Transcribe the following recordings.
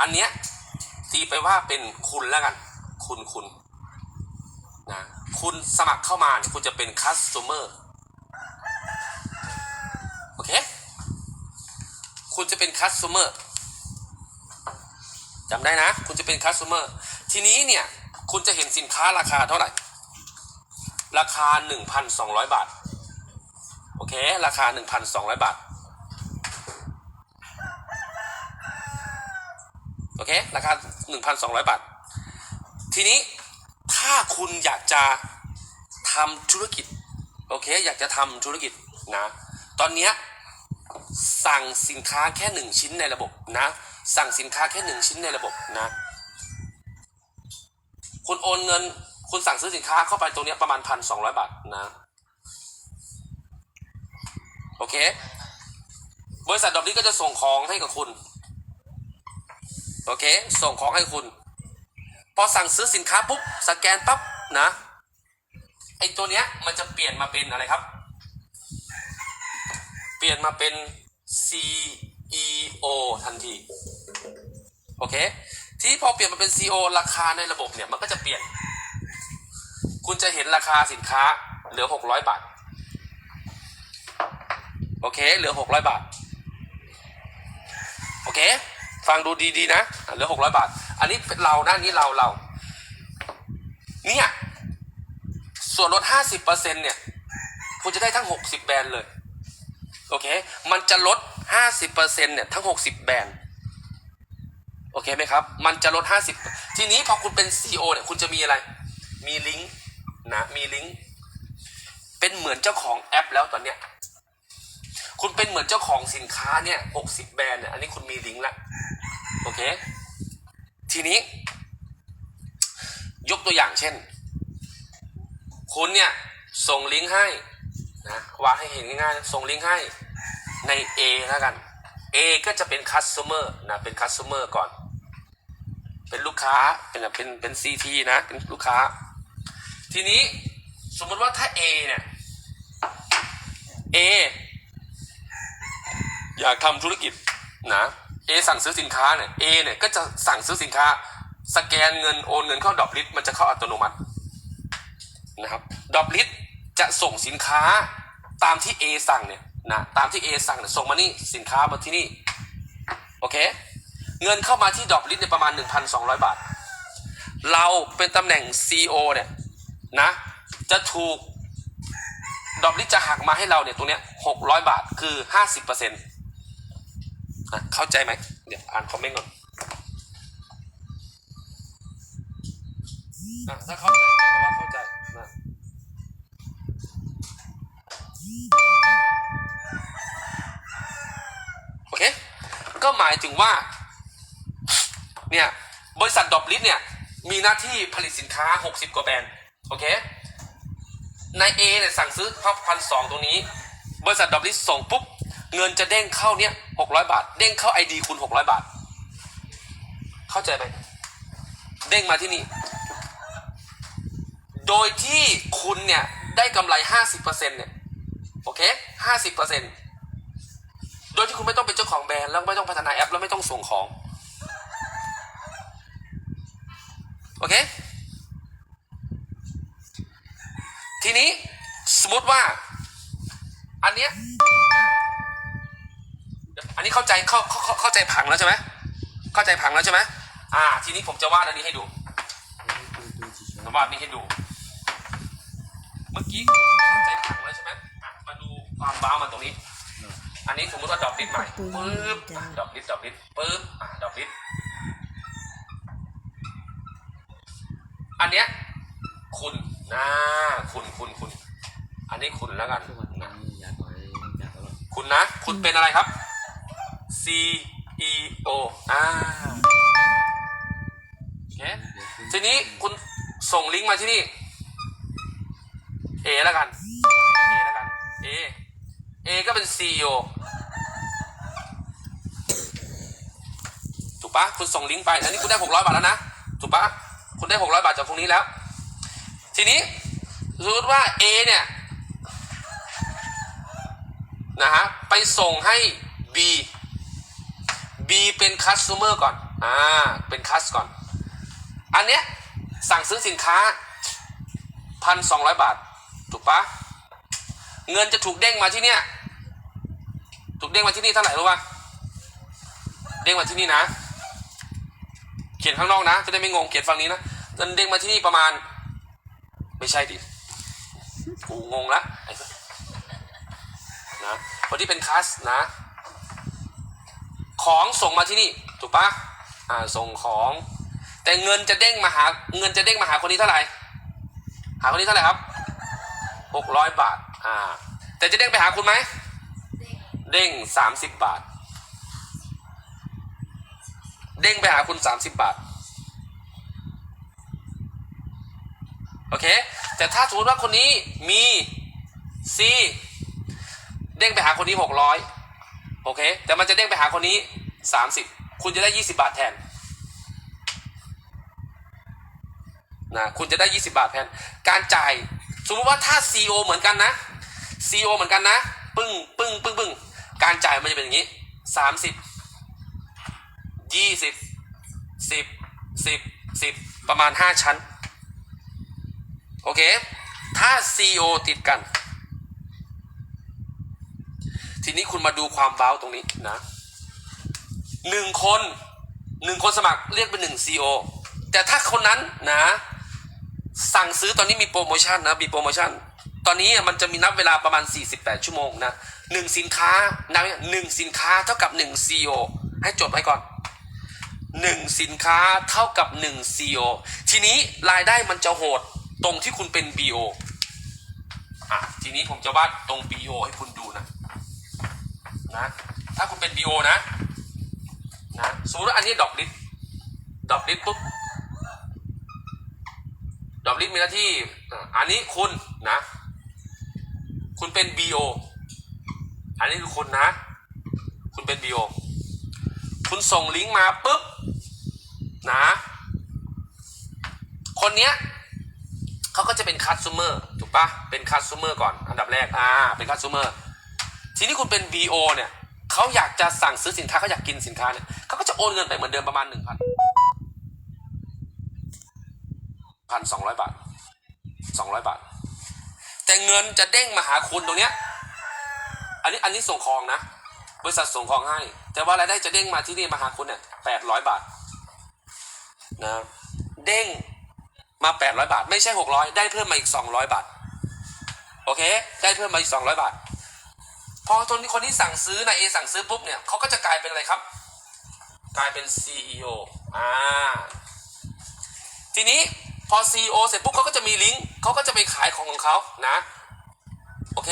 อันเนี้ยตีไปว่าเป็นคุณแล้วกัน คุณคุณนะคุณสมัครเข้ามาคุณจะเป็นคัสเมอร์โอเค คุณจะเป็นคัสเมอร์จำได้นะ คุณจะเป็นคัสเมอร์ทีนี้เนี่ย คุณจะเห็นสินค้าราคาเท่าไหร่ ราคา 1,200 บาท โอเค ราคา 1,200 บาท โอเคราคา 1,200 บาท ทีนี้ถ้าคุณอยากจะทำธุรกิจ โอเค อยากจะทำธุรกิจนะ ตอนนี้สั่งสินค้าแค่หนึ่งชิ้นในระบบนะ สั่งสินค้าแค่หนึ่งชิ้นในระบบนะ คุณโอนเงิน คุณสั่งซื้อสินค้าเข้าไปตรงนี้ประมาณพันสองร้อยบาทนะ โอเค บริษัทดอกนี้ก็จะส่งของให้กับคุณ โอเค ส่งของให้คุณ พอสั่งซื้อสินค้าปุ๊บ สแกนปั๊บนะ ไอตัวเนี้ยมันจะเปลี่ยนมาเป็นอะไรครับ เปลี่ยนมาเป็น CEO ทันที โอเค ที่พอเปลี่ยนมาเป็น CEO ราคาในระบบเนี่ยมันก็จะเปลี่ยน คุณจะเห็นราคาสินค้าเหลือ 600 บาท โอเค เหลือ 600 บาท โอเค ฟังดูดีๆนะเหลือ600บาท อันนี้เรานะนนี้เราเรา เนี่ย ส่วนลด50%เปอร์เซ็นเนี่ย คุณจะได้ทั้ง60แบรนด์เลย โอเค มันจะลด50%เปอร์เซ็นเนี่ยทั้ง60แบรนด์ โอเคไหมครับ มันจะลด50ทีนี้พอคุณเป็น CEO เนี่ย คุณจะมีอะไร มีลิงก์นะ มีลิงก์ เป็นเหมือนเจ้าของแอปแล้วตอนเนี้ยคุณเป็นเหมือนเจ้าของสินค้าเนี่ย60แบรนด์เนี่ย อันนี้คุณมีลิงก์แล้ว อเค ทีนี้ ยกตัวอย่างเช่น คุณเนี่ย ส่งลิงก์ให้นะวางให้เห็นง่ายๆส่งลิงก์ให้ใน A แล้วกัน A ก็จะเป็น customer นะเป็น customer ก่อน เป็นลูกค้าเป็นเป็นเป็น CT นะเป็นลูกค้า ทีนี้สมมติว่าถ้า A เนี่ย A อยากทำธุรกิจนะ A สั่งซื้อสินค้าเนี่ย A เนี่ยก็จะสั่งซื้อสินค้า สแกนเงินโอนเงินเข้าดอบลิสมันจะเข้าอัตโนมัตินะครับดอบลิสจะส่งสินค้าตามที่ A สั่งเนี่ยนะตามที่ A สั่งเนี่ยส่งมานี่สินค้ามาที่นี่โอเคเงินเข้ามาที่ดอบลิสเนี่ยประมาณ 1,200 บาท เราเป็นตำแหน่ง CEO เนี่ยนะจะถูกดอบลิสจะหักมาให้เราเนี่ยตรงเนี้ย600 บาทคือ 50%เปอร์เซ็นต์ เข้าใจไหม เดี๋ยวอ่านคอมเมนต์ก่อนอะถ้าเข้าใจแปลว่าเข้าใจนะโอเค ก็หมายถึงว่า เนี่ย บริษัทดอบลิสเนี่ย มีหน้าที่ผลิตสินค้า 60 กว่าแบรนด์ โอเค นายเอเนี่ยสั่งซื้อพับพันสองตรงนี้ บริษัทดอบลิสส่งปุ๊บ เงินจะเด้งเข้าเนี่ยหกร้อยบาท เด้งเข้าไอดีคุณหกร้อยบาท เข้าใจไหมเด้งมาที่นี่ โดยที่คุณเนี่ยได้กำไรห้าสิบเปอร์เซ็นต์เนี่ยโอเคห้าสิบเปอร์เซ็นต์โดยที่คุณไม่ต้องเป็นเจ้าของแบรนด์แล้วไม่ต้องพัฒนาแอป แล้วไม่ต้องส่งของ โอเค ทีนี้สมมติว่า อันเนี้ย อันนี้เข้าใจเข้าเข้าเข้าเข้าใจผังแล้วใช่ไหมเข้าใจผังแล้วใช่ไหมอ่า ทีนี้ผมจะวาดอันนี้ให้ดูจะวาดนี้ให้ดู เมื่อกี้คุณเข้าใจผังแล้วใช่ไหมอะมาดูความว้าวมันตรงนี้ อันนี้สมมติว่าดอกลิสใหม่ปึ๊บอะดอกลิสดอกลิสปึ๊บอะดอกลิสอันเนี้ยคุณนะคุณคุณคุณ อันนี้คุณแล้วกันทุกวันนี้อยากขอให้อยากตลอดคุณนะ คุณเป็นอะไรครับ CEO อ่าโอเคทีนี้คุณส่งลิงก์มาที่นี่ A แล้วกัน A แล้วกัน A A ก็เป็น CEO ถูกปะคุณส่งลิงก์ไป อันนี้คุณได้หกร้อยบาทแล้วนะ ถูกปะคุณได้หกร้อยบาทจากตรงนี้แล้ว ทีนี้สมมติว่า A เนี่ยนะฮะไปส่งให้ B B เป็น customer ก่อน อ่า เป็นคัสก่อน อันเนี้ยสั่งซื้อสินค้าพันสองร้อยบาท ถูกปะเงินจะถูกเด้งมาที่เนี้ย ถูกเด้งมาที่นี่เท่าไหร่รู้ปะเด้งมาที่นี่นะ เขียนข้างนอกนะ จะได้ไม่งง เขียนฝั่งนี้นะเงินเด้งมาที่นี่ประมาณ ไม่ใช่ดิ กูงงละนะคนที่เป็นคัสนะ ของส่งมาที่นี่ถูกปะอ่าส่งของ แต่เงินจะเด้งมาหาเงินจะเด้งมาหาคนนี้เท่าไหร่หาคนนี้เท่าไหร่ครับหกร้อยบาทอ่าแต่จะเด้งไปหาคุณไหมเด้งสามสิบบาท เด้งไปหาคุณสามสิบบาทโอเค แต่ถ้าสมมติว่าคนนี้มี C เด้งไปหาคนนี้หกร้อย โอเค แต่มันจะเด้งไปหาคนนี้สามสิบคุณจะได้ยี่สิบาทแทนนะคุณจะได้ยี่สิบาทแทน การจ่ายสมมติว่าถ้า CO เหมือนกันนะ CO เหมือนกันนะ ปึ้งปึ้งปึ้งปึ้งการจ่ายมันจะเป็นอย่างนี้สามสิบยี่สิบสิบสิบสิบประมาณห้าชั้น โอเค ถ้า CO ติดกัน ทีนี้คุณมาดูความเบ้าตรงนี้นะหนึ่งคนหนึ่งคนสมัครเรียกเป็นหนึ่ง CO แต่ถ้าคนนั้นนะ สั่งซื้อตอนนี้มีโปรโมชั่นนะมีโปรโมชั่น ตอนนี้มันจะมีนับเวลาประมาณ 48 ชั่วโมงนะหนึ่งสินค้านะหนึ่งสินค้าเท่ากับหนึ่ง CEO ให้จดไว้ก่อนหนึ่งสินค้าเท่ากับหนึ่ง CEO ทีนี้รายได้มันจะโหดตรงที่คุณเป็น BO อะทีนี้ผมจะวาดตรง BO ให้คุณดูนะ นะ ถ้าคุณเป็น BO นะ นะสมมติว่าอันนี้ดอกลิตดอกลิตปุ๊บ ดอกลิตมีหน้าที่ อันนี้คุณนะ คุณเป็น BO อันนี้คือคุณนะ คุณเป็น BO คุณส่งลิงก์มาปุ๊บ นะ คนเนี้ยเขาก็จะเป็นคัสเมอร์ถูกปะเป็นคัสเมอร์ก่อน อันดับแรก อ่า เป็นคัสเมอร์ ทีนี้คุณเป็น BO เนี่ยเขาอยากจะสั่งซื้อสินค้าเขาอยากกินสินค้าเนี่ยเขาก็จะโอนเงินไปเหมือนเดิมประมาณหนึ่งพันพันสองร้อยบาทสองร้อยบาท แต่เงินจะเด้งมาหาคุณตรงเนี้ย อันนี้อันนี้ส่งของนะบริษัทส่งของให้ แต่ว่ารายได้จะเด้งมาที่นี่มาหาคุณเนี่ยแปดร้อยบาทนะเด้งมาแปดร้อยบาท ไม่ใช่หกร้อยได้เพิ่มมาอีกสองร้อยบาท โอเค ได้เพิ่มมาอีกสองร้อยบาท พอคนคนที่สั่งซื้อนายเอสั่งซื้อปุ๊บเนี่ยเขาก็จะกลายเป็นอะไรครับ กลายเป็น CEO อ่าทีนี้พอ CEO เสร็จปุ๊บเขาก็จะมีลิงก์เขาก็จะไปขายของของเขานะโอเค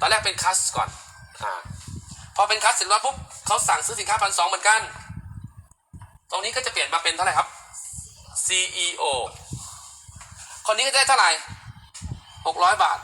ตอนแรกเป็นคัสก่อนอ่าพอเป็นคัสเสร็จแล้วปุ๊บเขาสั่งซื้อสินค้าพันสองเหมือนกัน ตรงนี้ก็จะเปลี่ยนมาเป็นเท่าไหร่ครับ CEO คนนี้ก็ได้เท่าไหร่หกร้อยบาท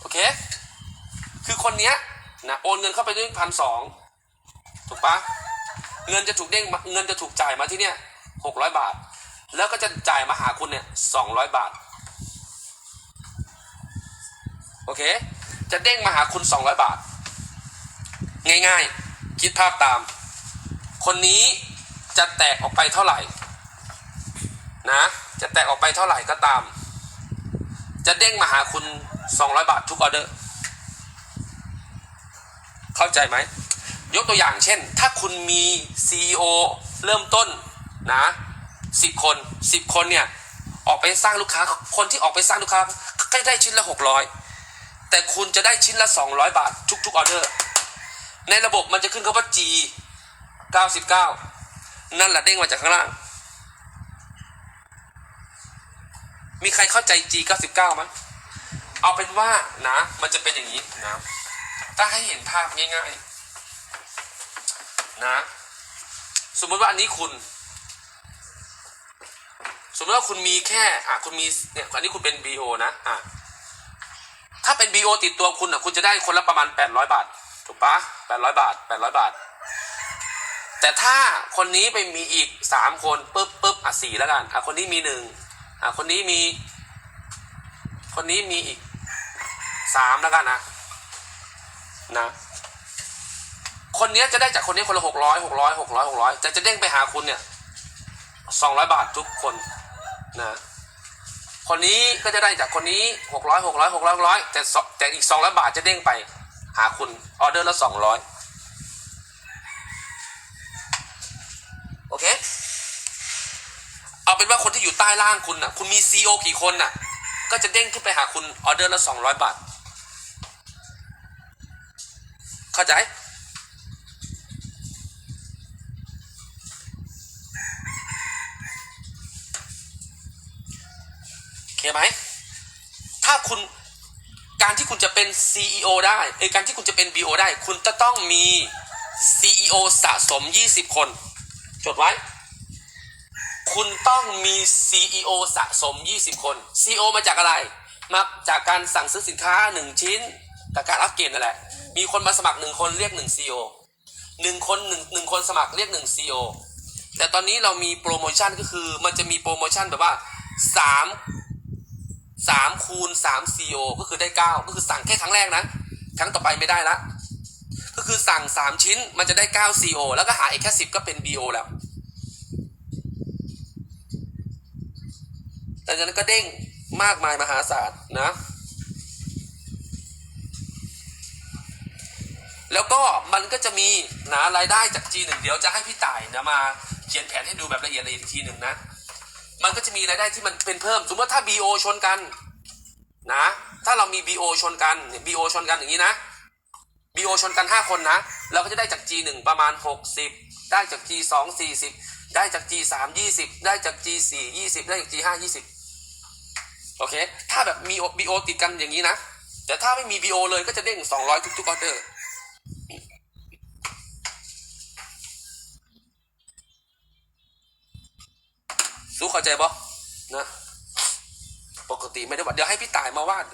โอเค คือคนเนี้ย นะโอนเงินเข้าไปด้วยพันสองถูกปะเงินจะถูกเด้งเงินจะถูกจ่ายมาที่เนี้ยหกร้อยบาท แล้วก็จะจ่ายมาหาคุณเนี่ยสองร้อยบาทโอเค จะเด้งมาหาคุณสองร้อยบาท ง่ายๆ คิดภาพตาม คนนี้จะแตกออกไปเท่าไหร่นะจะแตกออกไปเท่าไหร่ก็ตาม จะเด้งมาหาคุณ 200 บาททุกออเดอร์ เข้าใจไหม ยกตัวอย่างเช่น ถ้าคุณมี CEO เริ่มต้นนะ10คน10คนเนี่ย ออกไปสร้างลูกค้า คนที่ออกไปสร้างลูกค้าก็ได้ชิ้นละ600แต่คุณจะได้ชิ้นละ200บาททุกๆออเดอร์ ในระบบมันจะขึ้นคำว่า G 99 นั่นแหละเด้งมาจากข้างล่าง มีใครเข้าใจ G 99ไหมเอาเป็นว่านะ มันจะเป็นอย่างนี้นะ ถ้าให้เห็นภาพง่ายๆนะ สมมติว่าอันนี้คุณ สมมติว่าคุณมีแค่อะคุณมีเนี่ยอันนี้คุณเป็น BO นะอะถ้าเป็น BO ติดตัวคุณอะคุณจะได้คนละประมาณ 800 บาท ถูกปะ800 บาท 800 บาท แต่ถ้าคนนี้ไปมีอีก 3 คนปุ๊บปุ๊บอะสี่แล้วกันอะคนนี้มีหนึ่งอะคนนี้มี คนนี้มีอีกสามแล้วกันนะ นะ คนนี้จะได้จากคนนี้คนละหกร้อยหกร้อยหกร้อยหกร้อยจะจะเด้งไปหาคุณเนี่ยสองร้อยบาททุกคนนะคนนี้ก็จะได้จากคนนี้หกร้อยหกร้อยหกร้อยร้อยแต่สแต่อีกสองร้อยบาทจะเด้งไป หาคุณออเดอร์ละสองร้อยโอเคเอาเป็นว่าคนที่อยู่ใต้ล่างคุณน่ะคุณมีซีโอกี่คนน่ะก็จะเด้งขึ้นไปหาคุณออเดอร์ละสองร้อยบาท เข้าใจโอเคไหม ถ้าคุณการที่คุณจะเป็น CEO ได้เอยการที่คุณจะเป็น BO ได้ คุณจะต้องมี CEO สะสม 20 คน จดไว้ คุณต้องมี CEO สะสม 20 คน CEO มาจากอะไร มาจากการสั่งซื้อสินค้า 1 ชิ้นกับการอัปเกรดนั่นแหละ มีคนมาสมัคร1คนเรียก1 CEO หนึ่งคนหนึ่งหนึ่งคนสมัครเรียก1 CEO แต่ตอนนี้เรามีโปรโมชั่นก็คือมันจะมีโปรโมชั่นแบบว่า3 3คูณ3 CEO ก็คือได้9ก็คือสั่งแค่ครั้งแรกนะ ครั้งต่อไปไม่ได้ละก็คือสั่ง3ชิ้นมันจะได้9 CO แล้วก็หาอีกแค่10ก็เป็น BO แล้วแต่จากนั้นก็เด้งมากมายมหาศาลนะ แล้วก็มันก็จะมีนะรายได้จาก G1 เดี๋ยวจะให้พี่ต่ายนะมาเขียนแผนให้ดูแบบละเอียดละเอียดอีกทีหนึ่งนะ มันก็จะมีรายได้ที่มันเป็นเพิ่ม สมมติว่าถ้า BO ชนกันนะ ถ้าเรามี BO ชนกันเนี่ย BO ชนกันอย่างนี้นะ BO ชนกัน 5 คนนะ เราก็จะได้จาก G1 ประมาณ 60 ได้จาก G2 40 ได้จาก G3 20 ได้จาก G4 20 ได้จาก G5 20 โอเค ถ้าแบบมี BO ติดกันอย่างนี้นะ แต่ถ้าไม่มี BO เลยก็จะเด้ง 200 ทุกๆออเดอร์ สู้เข้าใจบ่นะปกติไม่ได้ว่าเดี๋ยวให้พี่ตายมาวาด